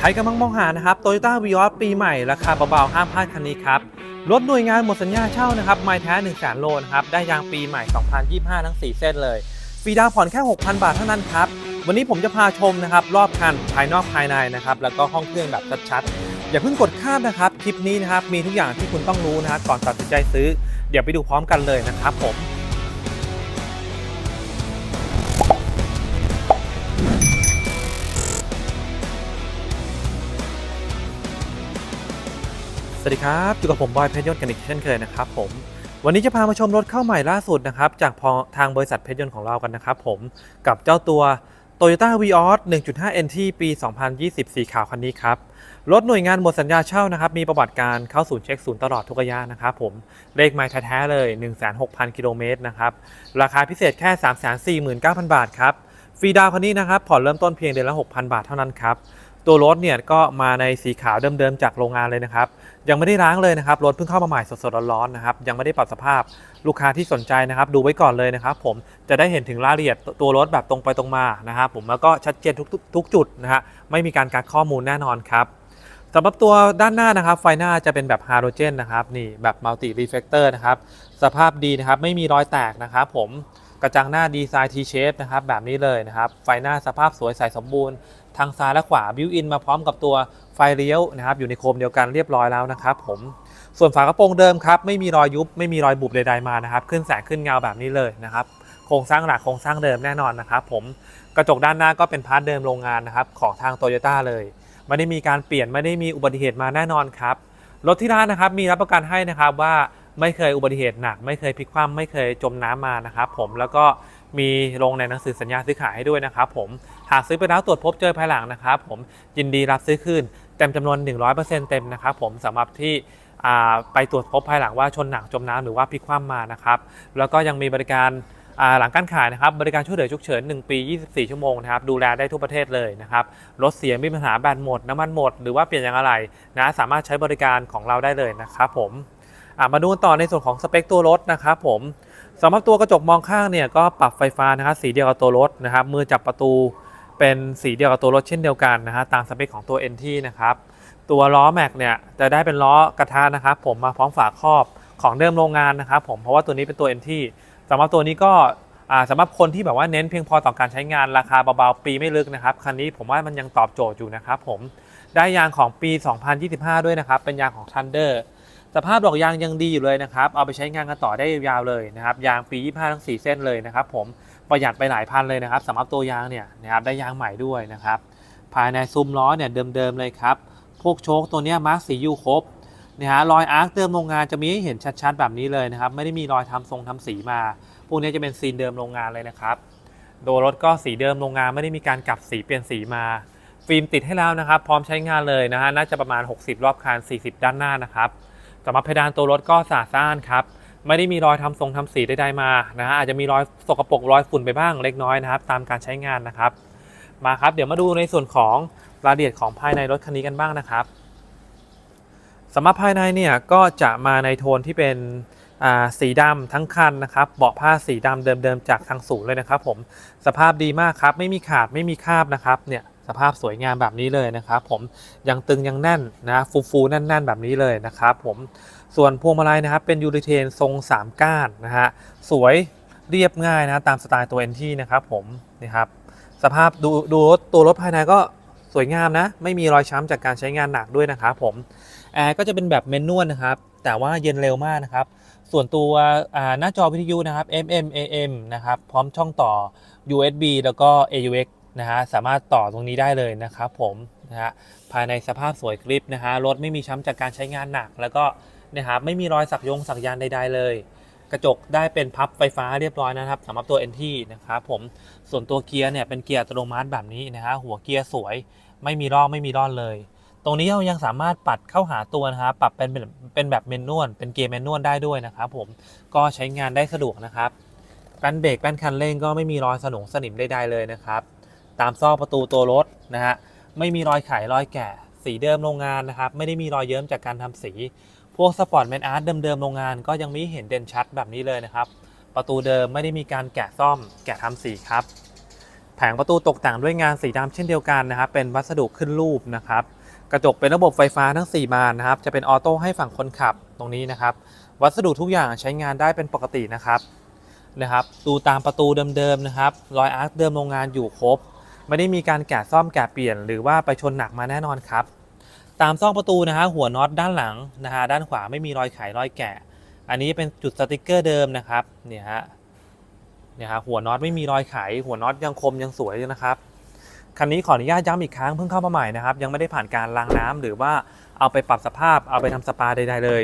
ใครกำลังมองหานะครับ Toyota v ีออปีใหม่ ราคาเบาๆ ห้ามพลาดคันนี้ครับรถหน่วยงานหมดสัญญาเช่านะครับไม้แท้1 0 0 0 0 0โลนะครับ ได้ยางปีใหม่ 2025 ทั้ง 4 เส้นเลย ฟรีดาวผ่อนแค่ 6,000 บาทเท่านั้นครับ วันนี้ผมจะพาชมนะครับ รอบคันภายนอกภายในนะครับ แล้วก็ห้องเครื่องแบบชัดๆ อย่าเพิ่งกดข้ามนะครับ คลิปนี้นะครับ มีทุกอย่างที่คุณต้องรู้นะครับก่อนตัดสินใจซื้อ เดี๋ยวไปดูพร้อมกันเลยนะครับผม วัสดีครับอยู่กับผมบอยเพชรยนต์กันอีกเช่นเคยนะครับผมวันนี้จะพามาชมรถเข้าใหม่ล่าสุดนะครับจากพอทางบริษัทเพชรยนต์ของเรากันนะครับผมกับเจ้าตัว Toyota v ีออส1.5 NT ปี 2020 สีขาวคันนี้ครับรถหน่วยงานหมดสัญญาเช่านะครับมีประวัติการเข้าศูนย์เช็คศูนย์ตลอดทุกระยะนะครับผมเลขไมล์แท้ๆเลย 16,000กิโลเมตรนะครับราคาพิเศษแค่ 349,000 บาทครับฟรีดาวคันนี้นะครับผ่อนเริ่มต้นเพียงเดือนละ 6,000 บาทเท่านั้นครับ ตัวรถเนี่ยก็มาในสีขาวเดิมๆจากโรงงานเลยนะครับ ยังไม่ได้ล้างเลยนะครับ รถเพิ่งเข้ามาใหม่สดๆร้อนๆนะครับ ยังไม่ได้ปรับสภาพ ลูกค้าที่สนใจนะครับ ดูไว้ก่อนเลยนะครับ ผมจะได้เห็นถึงรายละเอียดตัวรถแบบตรงไปตรงมานะครับผมแล้วก็ชัดเจนทุกๆจุดนะฮะไม่มีการกักข้อมูลแน่นอนครับสำหรับตัวด้านหน้านะครับ ไฟหน้าจะเป็นแบบฮาโลเจนนะครับนี่แบบมัลติรีเฟกเตอร์นะครับ สภาพดีนะครับ ไม่มีรอยแตกนะครับผมกระจังหน้าดีไซน์ทีเชฟนะครับแบบนี้เลยนะครับ ไฟหน้าสภาพสวยใสสมบูรณ์ ทางซ้ายและขวาบิวอินมาพร้อมกับตัวไฟเลี้ยวนะครับอยู่ในโคมเดียวกันเรียบร้อยแล้วนะครับผมส่วนฝากระโปรงเดิมครับไม่มีรอยยุบไม่มีรอยบุบใดๆมานะครับขึ้นแสงขึ้นเงาแบบนี้เลยนะครับโครงสร้างหลักโครงสร้างเดิมแน่นอนนะครับผมกระจกด้านหน้าก็เป็นพาร์ทเดิมโรงงานนะครับของทางโตโยต้าเลยไม่ได้มีการเปลี่ยนไม่ได้มีอุบัติเหตุมาแน่นอนครับรถที่ร้านนะครับมีรับประกันให้นะครับว่าไม่เคยอุบัติเหตุหนัก ไม่เคยพลิกคว่ำไม่เคยจมน้ำมานะครับผมแล้วก็มีลงในหนังสือสัญญาซื้อขายให้ด้วยนะครับผม หากซื้อไปแล้วตรวจพบเจอภายหลังนะครับผมยินดีรับซื้อคืนเต็มจำนวน 100%เต็มนะครับผมสำหรับที่ไปตรวจพบภายหลังว่าชนหนักจมน้ำหรือว่าพลิกคว่ำมานะครับแล้วก็ยังมีบริการหลังการขายนะครับบริการช่วยเหลือฉุกเฉิน 1 ปี 24 ชั่วโมงนะครับดูแลได้ทั่วประเทศเลยนะครับรถเสียมีปัญหาแบตหมด น้ำมันหมด หรือว่าเปลี่ยนอย่างอะไรนะสามารถใช้บริการของเราได้เลยนะครับผมมาดูต่อในส่วนของสเปคตัวรถนะครับผมสำหรับตัวกระจกมองข้างเนี่ยก็ปรับไฟฟ้านะครับสีเดียวกับตัวรถนะครับมือจับประตู เป็นสีเดียวกับตัวรถเช่นเดียวกันนะฮะตามสเปคของตัว NT นะครับตัวล้อแม็กเนี่ยจะได้เป็นล้อกระทะนะครับผมมาพร้อมฝาครอบของเดิมโรงงานนะครับผมเพราะว่าตัวนี้เป็นตัว NT สำหรับตัวนี้ก็สำหรับคนที่แบบว่าเน้นเพียงพอต่อการใช้งานราคาเบาๆปีไม่ลึกนะครับคันนี้ผมว่ามันยังตอบโจทย์อยู่นะครับผมได้ยางของปี 2025 ด้วยนะครับ เป็นยางของ Thunder สภาพดอกยางยังดีอยู่เลยนะครับ เอาไปใช้งานกันต่อได้ยาวๆเลยนะครับ ยางปี 25 ทั้ง 4 เส้นเลยนะครับผม ประหยัดไปหลายพันเลยนะครับสำหรับตัวยางเนี่ยนะครับได้ยางใหม่ด้วยนะครับ ภายในซุ้มล้อเนี่ยเดิมๆเลยครับ พวกโชคตัวเนี้ยมาร์คสียูครบนะฮะรอยอาร์คเดิมโรงงานจะมีให้เห็นชัดๆแบบนี้เลยนะครับ ไม่ได้มีรอยทำทรงทำสีมา พวกนี้จะเป็นซีนเดิมโรงงานเลยนะครับ โดรถก็สีเดิมโรงงานไม่ได้มีการกลับสีเปลี่ยนสีมา ฟิล์มติดให้แล้วนะครับ พร้อมใช้งานเลยนะฮะน่าจะประมาณ 60 รอบคัน40 ด้านหน้านะครับสำหรับเพดานตัวรถก็สะอาดสะอ้านครับ ไม่ได้มีรอยทำทรงทำสีใดๆมานะฮะอาจจะมีรอยสกปรกรอยฝุ่นไปบ้างเล็กน้อยนะครับ ตามการใช้งานนะครับ มาครับ เดี๋ยวมาดูในส่วนของรายละเอียดของภายในรถคันนี้กันบ้างนะครับสำหรับภายในเนี่ยก็จะมาในโทนที่เป็นสีดำทั้งคันนะครับ เบาะผ้าสีดำเดิมๆจากทางศูนย์เลยนะครับ ผมสภาพดีมากครับ ไม่มีขาดไม่มีคราบนะครับเนี่ย สภาพสวยงามแบบนี้เลยนะครับผมยังตึงยังแน่นนะฟูฟูแน่น ๆ แบบนี้เลยนะครับผมส่วนพวงมาลัยนะครับเป็นยูริเทนทรง 3 ก้านนะฮะสวยเรียบง่ายนะตามสไตล์ตัวเอ็นที่นะครับผมนี่ครับสภาพดูดูรถตัวรถภายในก็สวยงามนะ ไม่มีรอยช้ำจากการใช้งานหนักด้วยนะครับผมแอร์ก็จะเป็นแบบเมนนวลนะครับ แต่ว่าเย็นเร็วมากนะครับ ส่วนตัวหน้าจอวิทยุนะครับ FM AM นะครับ พร้อมช่องต่อ USB แล้วก็ AUX นะฮะสามารถต่อตรงนี้ได้เลยนะครับผมนะฮะภายในสภาพสวยกริปนะฮะรถไม่มีช้ำจากการใช้งานหนัก แล้วก็นะครับไม่มีรอยสักยงสักยานใดๆเลย กระจกได้เป็นพับไฟฟ้าเรียบร้อยนะครับสำหรับตัว NT นะครับผมส่วนตัวเกียร์เนี่ยเป็นเกียร์อัตโนมัติแบบนี้นะฮะหัวเกียร์สวย ไม่มีร่อกไม่มีร่อนเลย ตรงนี้เรายังสามารถปัดเข้าหาตัวนะครับปรับเป็นเป็นเป็นแบบเมนนวลเป็นเกียร์แมนนวลได้ด้วยนะครับผมก็ใช้งานได้สะดวกนะครับแป้นเบรกแป้นคันเร่งก็ไม่มีรอยสนงสนิมใดๆเลยนะครับ ตามซอกประตูตัวรถนะฮะไม่มีรอยไขรอยแก่สีเดิมโรงงานนะครับไม่ได้มีรอยเยิ้มจากการทำสี พวกสปอร์ตแมนอาร์ตเดิมๆโรงงานก็ยังไม่เห็นเด่นชัดแบบนี้เลยนะครับ ประตูเดิมไม่ได้มีการแกะซ่อม แกะทำสีครับ แผงประตูตกแต่งด้วยงานสีดำเช่นเดียวกันนะครับเป็นวัสดุขึ้นรูปนะครับกระจกเป็นระบบไฟฟ้าทั้ง 4 บานนะครับ จะเป็นออโต้ให้ฝั่งคนขับตรงนี้นะครับ วัสดุทุกอย่างใช้งานได้เป็นปกตินะครับนะครับ ดูตามประตูเดิมๆนะครับ รอยอาร์คเดิมโรงงานอยู่ครบ ไม่ได้มีการแกะซ่อมแกะเปลี่ยน หรือว่าไปชนหนักมาแน่นอนครับ ตามซอกประตูนะฮะหัวน็อตด้านหลังนะฮะด้านขวาไม่มีรอยไขรอยแกะ อันนี้เป็นจุดสติกเกอร์เดิมนะครับเนี่ยฮะเนี่ยฮะหัวน็อตไม่มีรอยไข หัวน็อตยังคมยังสวยอยู่นะครับคันนี้ขออนุญาตย้ำอีกครั้งเพิ่งเข้ามาใหม่นะครับยังไม่ได้ผ่านการล้างน้ำหรือว่าเอาไปปรับสภาพเอาไปทำสปาใดๆเลย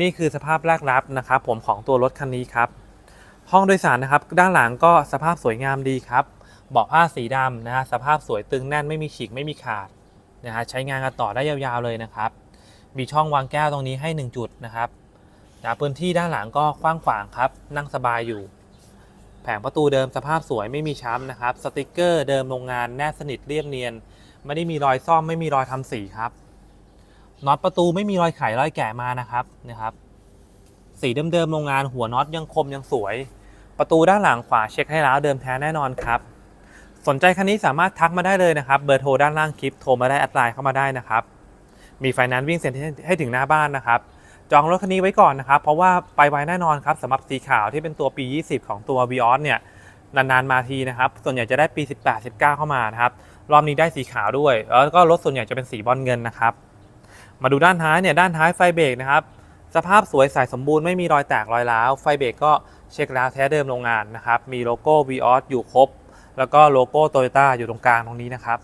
นี่คือสภาพแรกรับนะครับ ผมของตัวรถคันนี้ครับ ห้องโดยสารนะครับ ด้านหลังก็สภาพสวยงามดีครับ เบาะผ้าสีดำนะฮะสภาพสวยตึงแน่นไม่มีฉีกไม่มีขาดนะฮะใช้งานกันต่อได้ยาวๆเลยนะครับ มีช่องวางแก้วตรงนี้ให้ 1 จุดนะครับนะพื้นที่ด้านหลังก็กว้างขวางครับ นั่งสบายอยู่ แผงประตูเดิมสภาพสวยไม่มีช้ำนะครับ สติกเกอร์เดิมโรงงานแนบสนิทเรียบเนียน ไม่ได้มีรอยซ่อมไม่มีรอยทำสีครับน็อตประตูไม่มีรอยไขรอยแกะมานะครับนะครับ สีเดิมๆโรงงานหัวน็อตยังคมยังสวย ประตูด้านหลังขวาเช็คให้แล้วเดิมแท้แน่นอนครับ สนใจคันนี้สามารถทักมาได้เลยนะครับ เบอร์โทรด้านล่างคลิปโทรมาได้แอดไลน์เข้ามาได้นะครับ มีไฟแนนซ์วิ่งเซ็นให้ถึงหน้าบ้านนะครับ จองรถคันนี้ไว้ก่อนนะครับ เพราะว่าไปไวแน่นอนครับสำหรับสีขาวที่เป็นตัวปี 20 ของตัว v ีออเนี่ยนานๆมาทีนะครับ ส่วนใหญ่จะได้ปี 18 19 เข้ามานะครับ รอบนี้ได้สีขาวด้วย แล้วก็รถส่วนใหญ่จะเป็นสีบอลเงินนะครับ มาดูด้านท้ายเนี่ยด้านท้ายไฟเบรกนะครับ สภาพสวยใสสมบูรณ์ไม่มีรอยแตกรอยร้าว ไฟเบรกก็เช็คแล้วแท้เดิมโรงงานนะครับ มีโลโก้ v ีอออยู่ครบ แล้วก็โลโก้โตโยต้าอยู่ตรงกลางตรงนี้นะครับ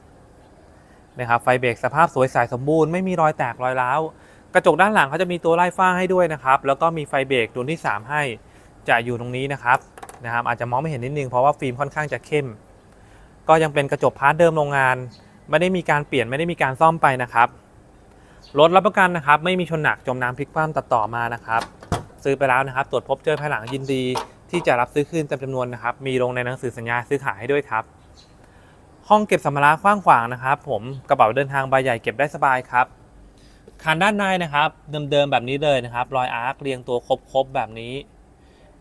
นะครับไฟเบรกสภาพสวยใสสมบูรณ์ไม่มีรอยแตกรอยร้าวกระจกด้านหลังเขาจะมีตัวไล่ฟ้าให้ด้วยนะครับ แล้วก็มีไฟเบรกดวงที่ 3 ให้จะอยู่ตรงนี้นะครับนะครับ อาจจะมองไม่เห็นนิดนึงเพราะว่าฟิล์มค่อนข้างจะเข้ม ก็ยังเป็นกระจกพาร์ทเดิมโรงงาน ไม่ได้มีการเปลี่ยนไม่ได้มีการซ่อมไปนะครับรถรับประกันนะครับ ไม่มีชนหนักจมน้ำพลิกคว่ำตัดต่อมานะครับ ซื้อไปแล้วนะครับ ตรวจพบเจอภายหลังยินดี ที่จะรับซื้อคืนต็มจำนวนนะครับ มีลงในหนังสือสัญญาซื้อขายให้ด้วยครับ ห้องเก็บสัมภาระกว้างขวางนะครับ ผมกระเป๋าเดินทางใบใหญ่เก็บได้สบายครับคันด้านในนะครับ เดิมๆแบบนี้เลยนะครับ รอยอาร์คเรียงตัวครบๆแบบนี้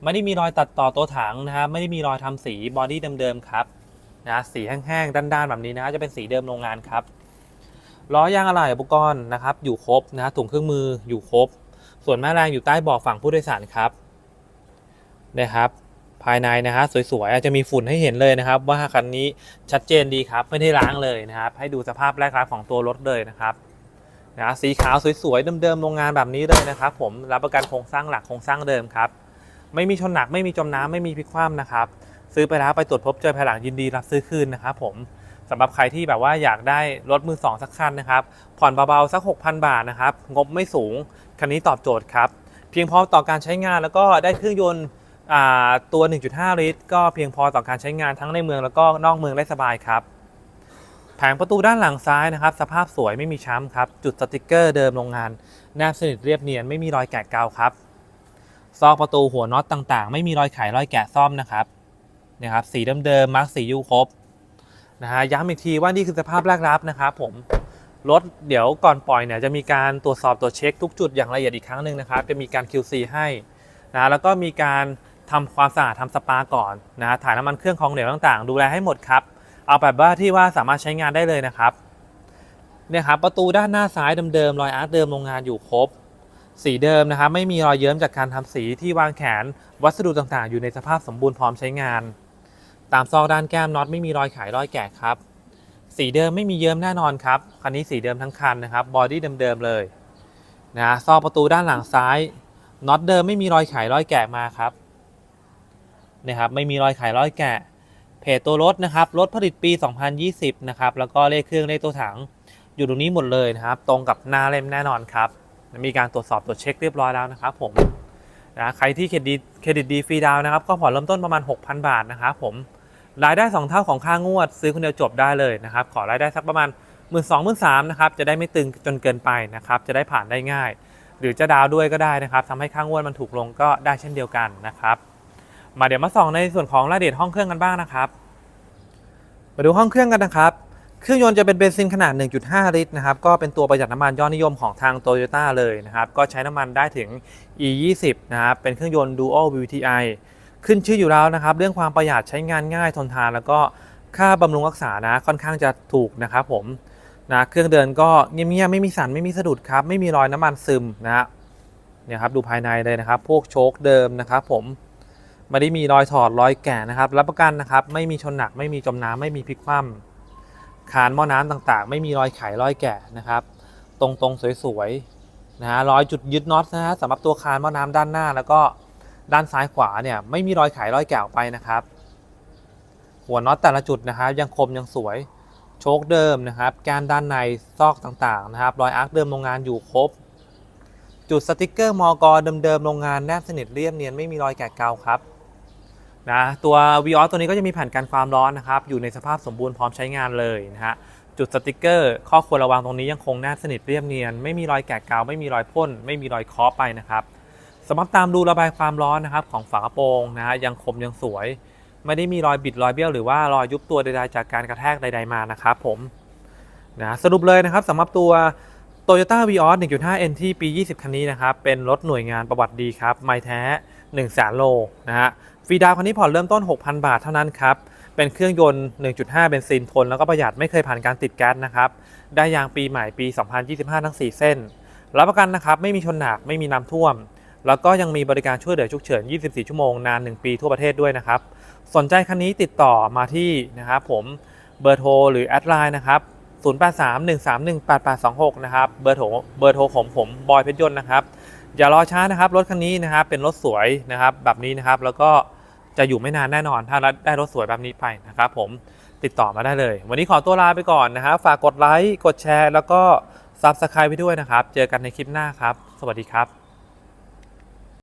ไม่ได้มีรอยตัดต่อตัวถังนะครับไม่ได้มีรอยทำสีบอดี้เดิมๆครับนะสีแห้งๆด้านๆแบบนี้นะจะเป็นสีเดิมโรงงานครับล้อยางอะไหล่อุปกรณ์นะครับ อยู่ครบนะถุงเครื่องมืออยู่ครบ ส่วนแม่แรงอยู่ใต้เบาะฝั่งผู้โดยสารครับ นะครับ ภายในนะฮะสวยๆอาจจะมีฝุ่นให้เห็นเลยนะครับ ว่าคันนี้ชัดเจนดีครับไม่ได้ล้างเลยนะครับ ให้ดูสภาพแรกรับของตัวรถเลยนะครับนะสีขาวสวยๆเดิมๆโรงงานแบบนี้เลยนะครับ ผมรับประกันโครงสร้างหลักโครงสร้างเดิมครับไม่มีชนหนักไม่มีจมน้ำไม่มีพลิกคว่ำนะครับ ซื้อไปแล้วไปตรวจพบเจอภายหลังยินดีรับซื้อคืนนะครับผมสำหรับใครที่แบบว่าอยากได้รถมือสองสักคันนะครับ ผ่อนเบาๆสัก 6,000 บาทนะครับ งบไม่สูง คันนี้ตอบโจทย์ครับ เพียงพอต่อการใช้งานแล้วก็ได้เครื่องยนต์ ตัว 1.5 ลิตร ก็เพียงพอต่อการใช้งานทั้งในเมืองแล้วก็นอกเมืองได้สบายครับ แผงประตูด้านหลังซ้ายนะครับ สภาพสวยไม่มีช้ำครับ จุดสติกเกอร์เดิมโรงงาน แนบสนิทเรียบเนียนไม่มีรอยแกะกาวครับ ซอกประตูหัวน็อตต่างๆ ไม่มีรอยไขรอยแกะซ่อมนะครับนะครับ สีเดิมๆมาร์กสียูครบนะฮะย้ำอีกทีว่านี่คือสภาพแรกรับนะครับผมรถเดี๋ยวก่อนปล่อยเนี่ยจะมีการตรวจสอบตรวจเช็คทุกจุดอย่างละเอียดอีกครั้งหนึ่งนะครับ จะมีการ QC ให้นะแล้วก็มีการ ทำความสะอาดทำสปาก่อนนะถ่ายน้ำมันเครื่องของเหลวต่างๆ ดูแลให้หมดครับ เอาแบบว่าที่ว่าสามารถใช้งานได้เลยนะครับเนี่ยครับประตูด้านหน้าซ้ายเดิมๆรอยอาร์ตเดิมโรงงานอยู่ครบ สีเดิมนะครับ ไม่มีรอยเยิ้มจากการทำสีที่วางแขน วัสดุต่างๆ อยู่ในสภาพสมบูรณ์พร้อมใช้งาน ตามซอกด้านแก้มน็อตไม่มีรอยไขรอยแกะครับ สีเดิมไม่มีเยิ้มแน่นอนครับคันนี้สีเดิมทั้งคันนะครับบอดี้เดิมๆเลยนะซอกประตูด้านหลังซ้ายน็อตเดิมไม่มีรอยไขรอยแกะมาครับ นะครับไม่มีรอยไขรอยแกะเพจตัวรถนะครับรถผลิตปี 2020 นะครับแล้วก็เลขเครื่องเลขตัวถังอยู่ตรงนี้หมดเลยนะครับ ตรงกับหน้าเล่มแน่นอนครับ มีการตรวจสอบตรวจเช็คเรียบร้อยแล้วนะครับผมนะใครที่เครดิตเครดิตดีฟรีดาวนะครับ ก็ผ่อนเริ่มต้นประมาณ 6,000 บาทนะครับผมรายได้ 2 เท่าของค่างวด ซื้อคนเดียวจบได้เลยนะครับ ขอรายได้สักประมาณ 1 2 0 0 0 0 3นะครับจะได้ไม่ตึงจนเกินไปนะครับ จะได้ผ่านได้ง่าย หรือจะดาวด้วยก็ได้นะครับทำให้ค่างวดมันถูกลงก็ได้เช่นเดียวกันนะครับ มาเดี๋ยวมาส่องในส่วนของรายละเอียดห้องเครื่องกันบ้างนะครับ มาดูห้องเครื่องกันนะครับ เครื่องยนต์จะเป็นเบนซินขนาด 1.5 ลิตรนะครับ ก็เป็นตัวประหยัดน้ำมันยอดนิยมของทาง t o y ยต้าเลยนะครับ ก็ใช้น้ำมันได้ถึง E20 นะครับ เป็นเครื่องยนต์ Dual VTI ขึ้นชื่ออยู่แล้วนะครับ เรื่องความประหยัดใช้งานง่ายทนทาน แล้วก็ค่าบำรุงรักษานะค่อนข้างจะถูกนะครับผมนะเครื่องเดินก็เงียบๆไม่มีสั่นไม่มีสะดุดครับ ไม่มีรอยน้ำมันซึมนะฮะเนี่ยครับดูภายในเลยนะครับ พวกโชคเดิมนะครับผม ไม่ได้มีรอยถอดรอยแก่นะครับรับประกันนะครับไม่มีชนหนักไม่มีจมน้ำไม่มีพลิกคว่ำคานหม้อน้ำต่างๆ ไม่มีรอยไขรอยแก่นะครับ ตรงๆสวยๆนะฮะรอยจุดยึดน็อตนะฮะสำหรับตัวคานหม้อน้ำด้านหน้า แล้วก็ด้านซ้ายขวาเนี่ยไม่มีรอยไขรอยแก่ออกไปนะครับ หัวน็อตแต่ละจุดนะครับยังคมยังสวยโชคเดิมนะครับแกนด้านในซอกต่างๆนะครับ รอยอาร์คเดิมโรงงานอยู่ครบ จุดสติกเกอร์มอกรเดิมๆโรงงานแนบสนิทเรียบเนียนไม่มีรอยแกะเกาครับ นะตัว v ีออตัวนี้ก็จะมีแผ่นกันความร้อนนะครับ อยู่ในสภาพสมบูรณ์พร้อมใช้งานเลยนะฮะจุดสติกเกอร์ ข้อควรระวังตรงนี้ยังคงแนบสนิทเรียบเนียน ไม่มีรอยแกะเกาไม่มีรอยพ่นไม่มีรอยเคาะไปนะครับสำหรับตามรูระบายความร้อนนะครับของฝากระโปรงนะฮะยังคมยังสวย ไม่ได้มีรอยบิดรอยเบี้ยวหรือว่ารอยยุบตัวใดๆจากการกระแทกใด ๆมานะครับผมนะสรุปเลยนะครับสำหรับตัว Toyota v ีออ1.5 NT ปี 20 คันนี้นะครับเป็นรถหน่วยงานประวัติดีครับไม่แท้ 1 0 0 0 0แสนโลนะฮะฟรีดาวคันนี้ผ่อนเริ่มต้น 6,000 บาทเท่านั้นครับ เป็นเครื่องยนต์ 1.5 เบนซินทน แล้วก็ประหยัดไม่เคยผ่านการติดแก๊สนะครับ ได้ยางปีใหม่ปี 2025 ทั้ง 4 เส้น รับประกันนะครับ ไม่มีชนหนัก ไม่มีน้ำท่วม แล้วก็ยังมีบริการช่วยเหลือฉุกเฉิน 24 ชั่วโมง นาน 1 ปีทั่วประเทศด้วยนะครับ สนใจคันนี้ติดต่อมาที่นะครับผม เบอร์โทรหรือแอดไลน์นะครับ 0831318826 นะครับ เบอร์โทร เบอร์โทรผมผม บอยเพชรยนต์นะครับ อย่ารอช้านะครับรถคันนี้นะครับเป็นรถสวยนะครับแบบนี้นะครับแล้วก็จะอยู่ไม่นานแน่นอน ถ้าได้รถสวยแบบนี้ไปนะครับผมติดต่อมาได้เลย วันนี้ขอตัวลาไปก่อนนะครับฝากกดไลค์กดแชร์ แล้วก็ซับสไคร b ์ไปด้วยนะครับ เจอกันในคลิปหน้าครับ สวัสดีครับ